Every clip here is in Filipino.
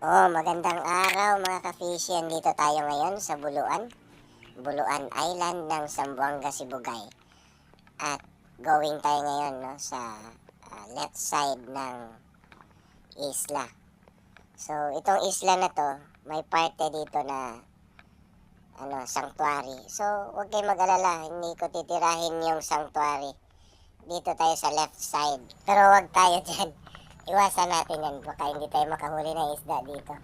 Oh, magandang araw mga ka-fishy. Dito tayo ngayon sa Buluan. Buluan Island ng Zamboanga, Sibugay. At going tayo ngayon no, sa ah, left side ng isla. So, itong isla na to, may parte dito na ano, sanctuary. So, huwag kayong mag-alala, hindi ko titirahin yung sanctuary. Dito tayo sa left side. Pero huwag tayo dyan. Iwasan natin yan, baka hindi tayo makahuli ng isda dito.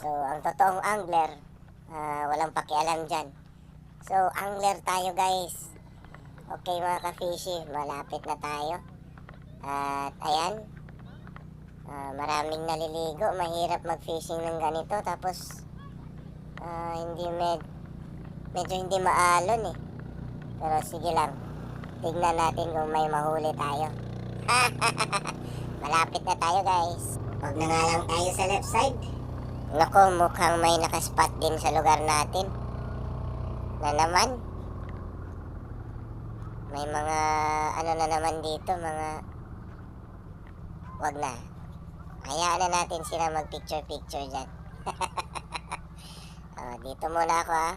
So, ang totoong angler, ah, walang pakialam dyan. So, angler tayo guys. Okay mga ka-fishy, malapit na tayo. At ayan, ah, maraming naliligo, mahirap mag-fishing ng ganito. Tapos, ah, hindi med medyo hindi maalon eh. Pero sige lang, tignan natin kung may mahuli tayo. Malapit na tayo guys. Huwag na nga lang tayo sa left side. Nako, mukhang may nakaspot din sa lugar natin. Na naman. May mga ano na naman dito, mga... Wag na. Hayaan na natin sila mag-picture-picture dyan. oh, dito muna ako ha.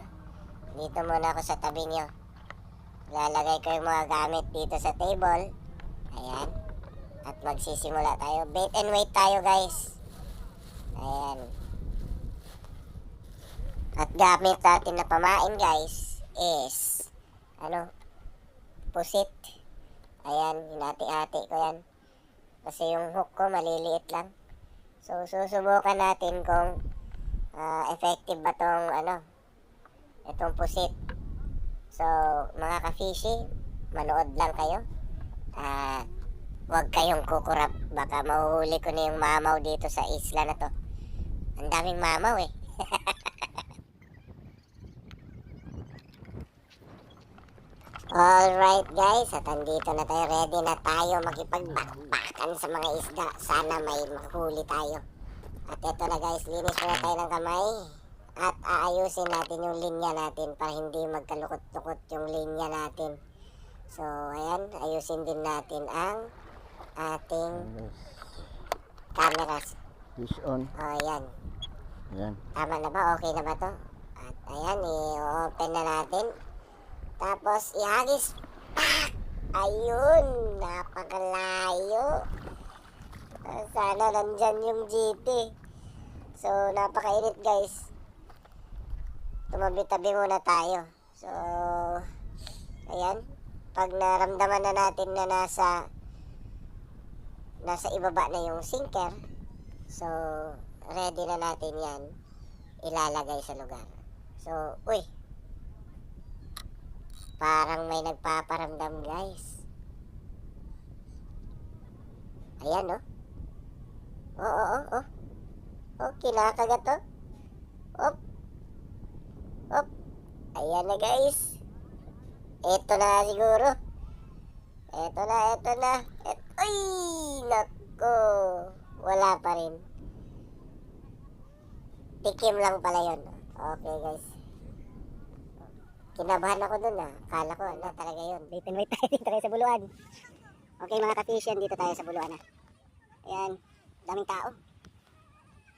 Dito muna ako sa tabi nyo. Lalagay ko yung mga gamit dito sa table. Ayan. At magsisimula tayo. Bait and wait tayo guys. Ayan. At gamit natin na pamain guys is ano pusit. Ayan, hinati-hati ko yan. Kasi yung hook ko maliliit lang. So susubukan natin kung ah, effective ba tong ano itong pusit. So mga ka-fishy, manood lang kayo. At Huwag kayong kukurap. Baka mahuhuli ko na yung mamaw dito sa isla na to. Ang daming mamaw eh. Alright guys, at andito na tayo. Ready na tayo makipagbakbakan sa mga isda. Sana may mahuli tayo. At eto na guys, linis muna tayo ng kamay. At aayusin natin yung linya natin para hindi magkalukot-lukot yung linya natin. So, ayan, ayusin din natin ang ating cameras. Fish on. O, ayan. Yan. Tama na ba? Okay na ba to? At ayan, i-open na natin. Tapos, ihagis. Pak! Ayun! Napakalayo. Sana nandyan yung GT. So, napakainit guys. Tumabi-tabi muna tayo. So, ayan. Pag naramdaman na natin na nasa nasa ibaba na yung sinker, so, ready na natin yan ilalagay sa lugar. So, uy, parang may nagpaparamdam guys. Ayan, oh. Oo, oo, oo. Oh, kinakagat to. Op. Op. Ayan na guys. Ito na siguro. Ito na, ito na. Et Uy! Nako. Wala pa rin. Tikim lang pala yun. Okay guys. Kinabahan ako dun ah. Kala ko ano talaga yun. Wait and wait tayo dito tayo sa buluan. Okay mga ka-fishian, dito tayo sa buluan ah. Ayan. Daming tao.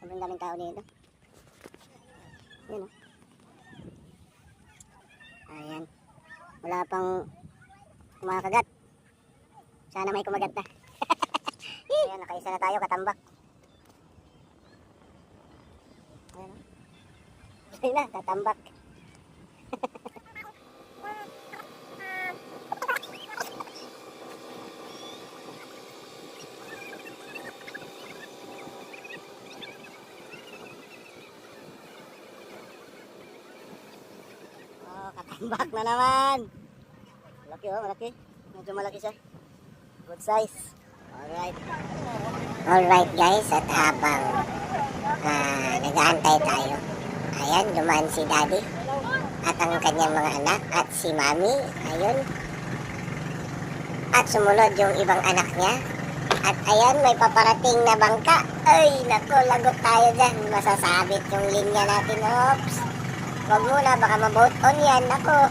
Sobrang daming tao dito. Ayan oh. Ayan. Wala pang kumakagat. Sana may kumagat na. Ayan, nakaisa na tayo katambak. Ayan. na, tatambak. Oh, katambak na naman. Malaki oh, malaki. Medyo malaki siya. Good size. Alright. Alright guys, at habang ah, nag-aantay tayo, ayan, dumaan si daddy at ang kanyang mga anak at si mami, ayun. At sumunod yung ibang anak niya. At ayan, may paparating na bangka. Ay, nako, lagot tayo dyan. Masasabit yung linya natin. Oops. Huwag muna, baka maboat on yan. Nako,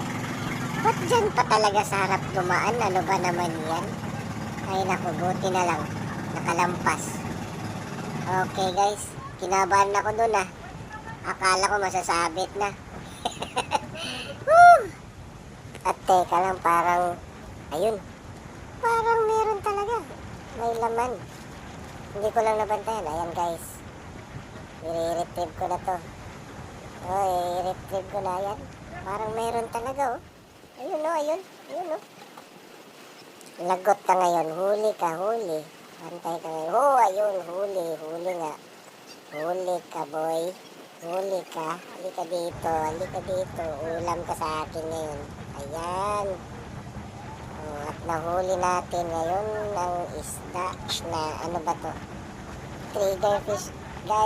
ba't dyan pa talaga sa harap dumaan? Ano ba naman yan? Ay, naku, buti na lang. Nakalampas. Okay, guys. Kinabahan ako dun ah. Akala ko masasabit na. At teka lang, parang, ayun, parang meron talaga. May laman. Hindi ko lang nabantayan. Ayan guys. I-retrieve ko na to. Oh, i-retrieve ko na yan. Parang meron talaga oh. Ayun oh, ayun. Ayun oh. Lagot ka ngayon. Huli ka, huli. Pantay ka ngayon. Oh, ayun. Huli. Huli nga. Huli ka, boy. Huli ka. Halika dito. Halika dito. Ulam ka sa akin ngayon. Ayan. Oh, at nahuli natin ngayon ng isda na ano ba to? Trigger fish, guys.